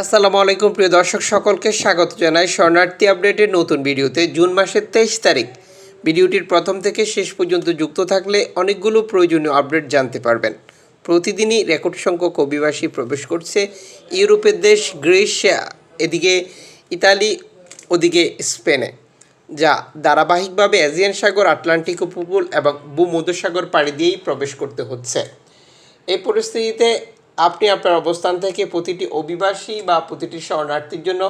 আসসালামু আলাইকুম, প্রিয় দর্শক, সকলকে স্বাগত জানাই শরণার্থী আপডেটের নতুন ভিডিওতে। জুন মাসের তেইশ তারিখ। ভিডিওটির প্রথম থেকে শেষ পর্যন্ত যুক্ত থাকলে অনেকগুলো প্রয়োজনীয় আপডেট জানতে পারবেন। প্রতিদিনই রেকর্ড সংখ্যক অভিবাসী প্রবেশ করছে। ইউরোপের দেশ গ্রিস এদিকে ইতালি, ওদিকে স্পেনে, যা ধারাবাহিকভাবে এজিয়ান সাগর, আটলান্টিক উপকূল এবং ভূমধ্যসাগর পাড়ি দিয়েই প্রবেশ করতে হচ্ছে। এই পরিস্থিতিতে আপনি আপনার অবস্থান থেকে প্রতিটি অভিবাসী বা প্রতিটি শরণার্থীর জন্য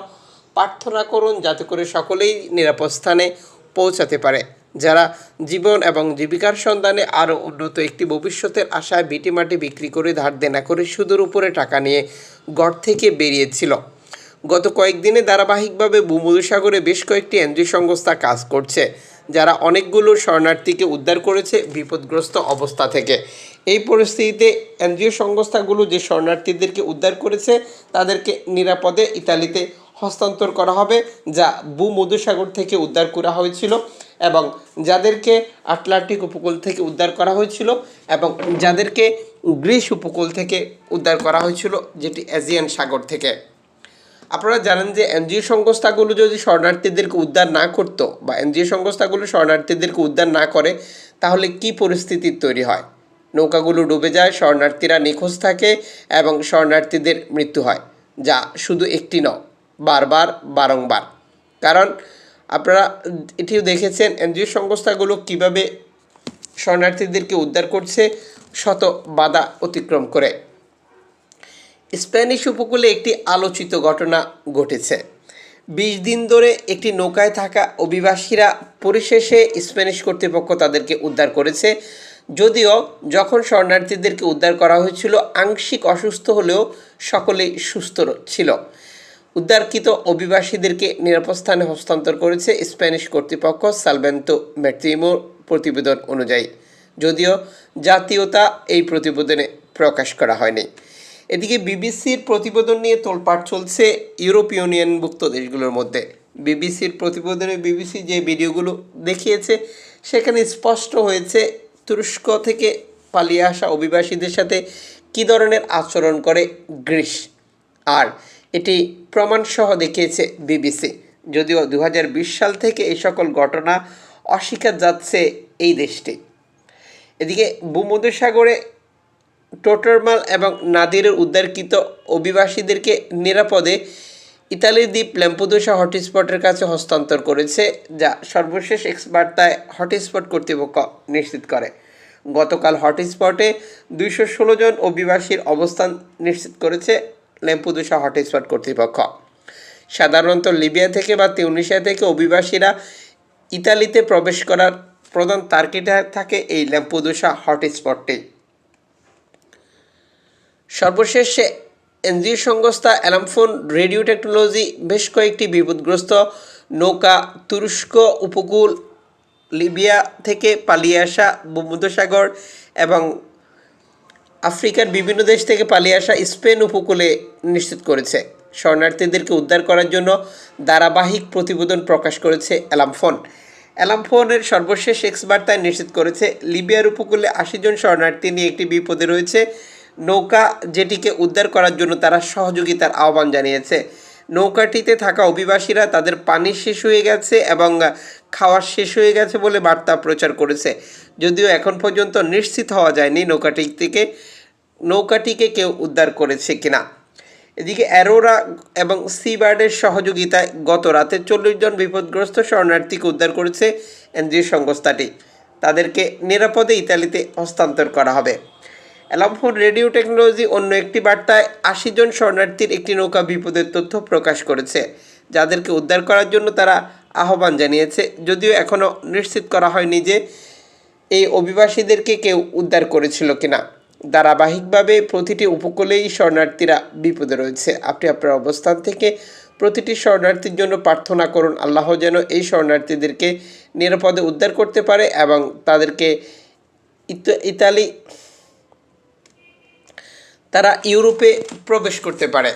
প্রার্থনা করুন যাতে করে সকলেই নিরাপদ স্থানে পৌঁছাতে পারে। যারা জীবন এবং জীবিকার সন্ধানে আরও উন্নত একটি ভবিষ্যতের আশায় ভিটি মাটি বিক্রি করে ধার দেনা করে সুদের উপরে টাকা নিয়ে গড় থেকে বেরিয়েছিল। গত কয়েকদিনে ধারাবাহিকভাবে ভূমধ্যসাগরে বেশ কয়েকটি এনজিও সংস্থা কাজ করছে। যারা অনেকগুলো শরণার্থীকে উদ্ধার করেছে বিপদগ্রস্ত অবস্থা থেকে। এই পরিস্থিতিতে এনজিও সংস্থাগুলো যে শরণার্থীদেরকে উদ্ধার করেছে, তাদেরকে নিরাপদে ইতালিতে হস্তান্তর করা হবে, যা ভূমধ্যসাগর থেকে উদ্ধার করা হয়েছিল এবং যাদেরকে আটলান্টিক উপকূল থেকে উদ্ধার করা হয়েছিল এবং যাদেরকে গ্রিস উপকূল থেকে উদ্ধার করা হয়েছিল, যেটি এজিয়ান সাগর থেকে। আপনারা জানেন যে এনজিও সংস্থাগুলো যদি শরণার্থীদেরকে উদ্ধার না করতো বা এনজিও সংস্থাগুলো শরণার্থীদেরকে উদ্ধার না করে, তাহলে কি পরিস্থিতি তৈরি হয়? নৌকাগুলো ডুবে যায়, শরণার্থীরা নিখোঁজ থাকে এবং শরণার্থীদের মৃত্যু হয়, যা শুধু একটি নয়, বারবার, বারংবার। কারণ আপনারা এটিও দেখেছেন, এনজিও সংস্থাগুলো কীভাবে শরণার্থীদেরকে উদ্ধার করছে, শত বাধা অতিক্রম করে। স্প্যানিশ উপকূলে একটি আলোচিত ঘটনা ঘটেছে। বিশ দিন ধরে একটি নৌকায় থাকা অভিবাসীরা পরিশেষে স্প্যানিশ কর্তৃপক্ষ তাদেরকে উদ্ধার করেছে। যদিও যখন শরণার্থীদেরকে উদ্ধার করা হয়েছিল, আংশিক অসুস্থ হলেও সকলেই সুস্থ ছিল। উদ্ধারকৃত অভিবাসীদেরকে নিরাপদ স্থানে হস্তান্তর করেছে স্প্যানিশ কর্তৃপক্ষ সালভেন্তো মেট্রিমোর প্রতিবেদন অনুযায়ী। যদিও জাতীয়তা এই প্রতিবেদনে প্রকাশ করা হয়নি। এদিকে বিবিসির প্রতিবেদন নিয়ে তোলপাড় চলছে ইউরোপ ইউনিয়নভুক্ত দেশগুলোর মধ্যে। বিবিসির প্রতিবেদনে বিবিসি যে ভিডিওগুলো দেখিয়েছে, সেখানে স্পষ্ট হয়েছে তুরস্ক থেকে পালিয়ে আসা অভিবাসীদের সাথে কী ধরনের আচরণ করে গ্রিস। আর এটি প্রমাণসহ দেখিয়েছে বিবিসি। যদিও দু হাজার বিশ সাল থেকে এই সকল ঘটনা অস্বীকার যাচ্ছে এই দেশটি। এদিকে ভূমধ্যসাগরে টোটারমাল এবং নাদিরের উদ্ধারকৃত অভিবাসীদেরকে নিরাপদে ইতালির দ্বীপ ল্যাম্পুদোসা হটস্পটের কাছে হস্তান্তর করেছে, যা সর্বশেষ এক্স বার্তায় হটস্পট কর্তৃপক্ষ নিশ্চিত করে। গতকাল হটস্পটে দুইশো ষোলো জন অভিবাসীর অবস্থান নিশ্চিত করেছে ল্যাম্পুদোসা হটস্পট কর্তৃপক্ষ। সাধারণত লিবিয়া থেকে বা তিউনিশিয়া থেকে অভিবাসীরা ইতালিতে প্রবেশ করার প্রধান তার্কিটা থাকে এই ল্যাম্পুদোসা হটস্পটটি। সর্বশেষে এনজিও সংস্থা অ্যালামফোন রেডিও টেকনোলজি বেশ কয়েকটি বিপদগ্রস্ত নৌকা, তুরস্ক উপকূল, লিবিয়া থেকে পালিয়ে আসা ভূমধ্যসাগর এবং আফ্রিকার বিভিন্ন দেশ থেকে পালিয়ে আসা স্পেন উপকূলে নিশ্চিত করেছে। শরণার্থীদেরকে উদ্ধার করার জন্য ধারাবাহিক প্রতিবেদন প্রকাশ করেছে অ্যালামফোন অ্যালামফোনের সর্বশেষ এক্স বার্তায় নিশ্চিত করেছে, লিবিয়ার উপকূলে আশি জন শরণার্থী নিয়ে একটি বিপদে রয়েছে। নৌকা যেটিকে উদ্ধার করার জন্য তারা সহযোগিতার আহ্বান জানিয়েছে। নৌকাটিতে থাকা অভিবাসীরা তাদের পানি শেষ হয়ে গেছে এবং খাওয়ার শেষ হয়ে গেছে বলে বার্তা প্রচার করেছে। যদিও এখন পর্যন্ত নিশ্চিত হওয়া যায়নি নৌকাটি থেকে, নৌকাটিকে কেউ উদ্ধার করেছে কিনা। এদিকে অ্যারোরা এবং সি বার্ডের সহযোগিতায় গত রাতে চল্লিশ জন বিপদগ্রস্ত শরণার্থীকে উদ্ধার করেছে এনজিও সংস্থাটি। তাদেরকে নিরাপদে ইতালিতে হস্তান্তর করা হবে। অ্যালামফোন রেডিও টেকনোলজি, অন্য একটি বার্তায় আশি জন শরণার্থীর একটি নৌকা বিপদের তথ্য প্রকাশ করেছে, যাদেরকে উদ্ধার করার জন্য তারা আহ্বান জানিয়েছে। যদিও এখনও নিশ্চিত করা হয়নি যে এই অভিবাসীদেরকে কেউ উদ্ধার করেছিল কিনা। ধারাবাহিকভাবে প্রতিটি উপকূলেই শরণার্থীরা বিপদে রয়েছে। আপনি আপনার অবস্থান থেকে প্রতিটি শরণার্থীর জন্য প্রার্থনা করুন, আল্লাহ যেন এই শরণার্থীদেরকে নিরাপদে উদ্ধার করতে পারে এবং তাদেরকে ইত- ইতালি তারা ইউরোপে প্রবেশ করতে পারে।